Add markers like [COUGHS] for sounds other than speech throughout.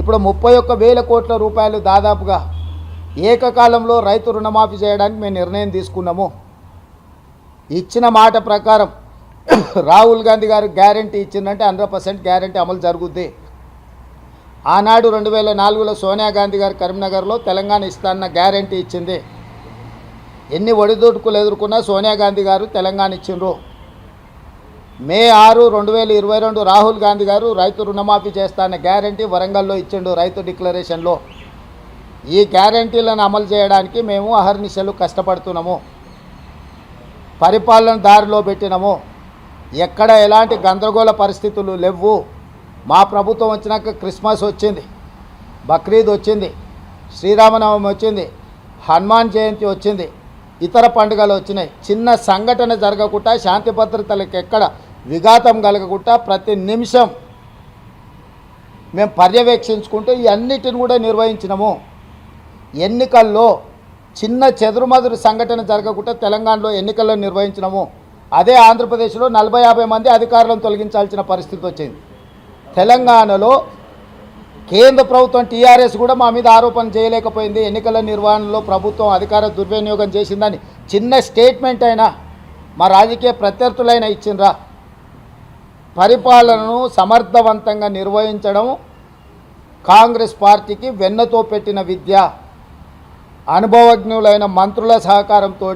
ఇప్పుడు ముప్పై ఒక్క వేల కోట్ల రూపాయలు దాదాపుగా ఏకకాలంలో రైతు రుణమాఫీ చేయడానికి మేము నిర్ణయం తీసుకున్నాము. ఇచ్చిన మాట ప్రకారం [COUGHS] రాహుల్ గాంధీ గారు గ్యారంటీ ఇచ్చిందంటే హండ్రెడ్ పర్సెంట్ గ్యారంటీ అమలు జరుగుద్ది. ఆనాడు రెండు వేల నాలుగులో సోనియా గాంధీ గారు కరీంనగర్లో తెలంగాణ ఇస్తానన్న గ్యారంటీ ఇచ్చింది. ఎన్ని ఒడిదుడుకులు ఎదుర్కొన్నా సోనియా గాంధీ గారు తెలంగాణ ఇచ్చిండ్రు. మే ఆరు రెండు వేల ఇరవై రెండు రాహుల్ గాంధీ గారు రైతు రుణమాఫీ చేస్తానే గ్యారంటీ వరంగల్లో ఇచ్చిండు రైతు డిక్లరేషన్లో. ఈ గ్యారంటీలను అమలు చేయడానికి మేము అహర్నిశలు కష్టపడుతున్నాము. పరిపాలన దారిలో పెట్టినము. ఎక్కడ ఎలాంటి గందరగోళ పరిస్థితులు లేవు. మా ప్రభుత్వం వచ్చినాక క్రిస్మస్ వచ్చింది. బక్రీద్ వచ్చింది. శ్రీరామనవమి వచ్చింది. హనుమాన్ జయంతి వచ్చింది. ఇతర పండుగలు వచ్చినాయి. చిన్న సంఘటన జరగకుండా శాంతి భద్రతలకు ఎక్కడ విఘాతం కలగకుండా ప్రతి నిమిషం మేము పర్యవేక్షించుకుంటూ ఇవన్నిటిని కూడా నిర్వహించినాము. ఎన్నికల్లో చిన్న చెదురుమదురు సంఘటన జరగకుండా తెలంగాణలో ఎన్నికల్లో నిర్వహించినాము. అదే ఆంధ్రప్రదేశ్లో నలభై యాభై మంది అధికారులను తొలగించాల్సిన పరిస్థితి వచ్చింది. తెలంగాణలో కేంద్ర ప్రభుత్వం టీఆర్ఎస్ కూడా మా మీద ఆరోపణ చేయలేకపోయింది. ఎన్నికల నిర్వహణలో ప్రభుత్వం అధికార దుర్వినియోగం చేసిందని చిన్న స్టేట్మెంట్ అయినా మా రాజకీయ ప్రత్యర్థులైనా ఇచ్చిండ్రా. పరిపాలనను సమర్థవంతంగా నిర్వహించడం కాంగ్రెస్ పార్టీకి వెన్నతో పెట్టిన విద్య. అనుభవజ్ఞులైన మంత్రుల సహకారంతో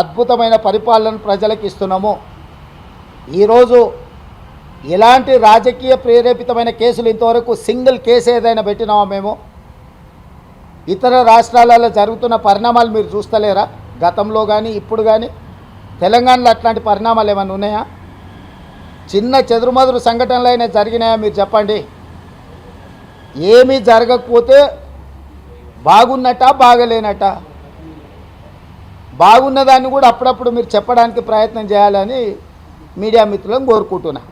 అద్భుతమైన పరిపాలన ప్రజలకు ఇస్తున్నాము. ఈరోజు ఎలాంటి రాజకీయ ప్రేరేపితమైన కేసులు ఇంతవరకు సింగిల్ కేసు ఏదైనా పెట్టినామా మేము? ఇతర రాష్ట్రాలలో జరుగుతున్న పరిణామాలు మీరు చూస్తలేరా? గతంలో కానీ ఇప్పుడు కానీ తెలంగాణలో అట్లాంటి పరిణామాలు ఏమైనా ఉన్నాయా? చిన్న చెదురుమదురు సంఘటనలు అయినా జరిగినాయా మీరు చెప్పండి? ఏమీ జరగకపోతే బాగున్నట్ట బాగలేనట్ట? బాగున్నదాన్ని కూడా అప్పుడప్పుడు మీరు చెప్పడానికి ప్రయత్నం చేయాలని మీడియా మిత్రులను కోరుకుంటున్నా.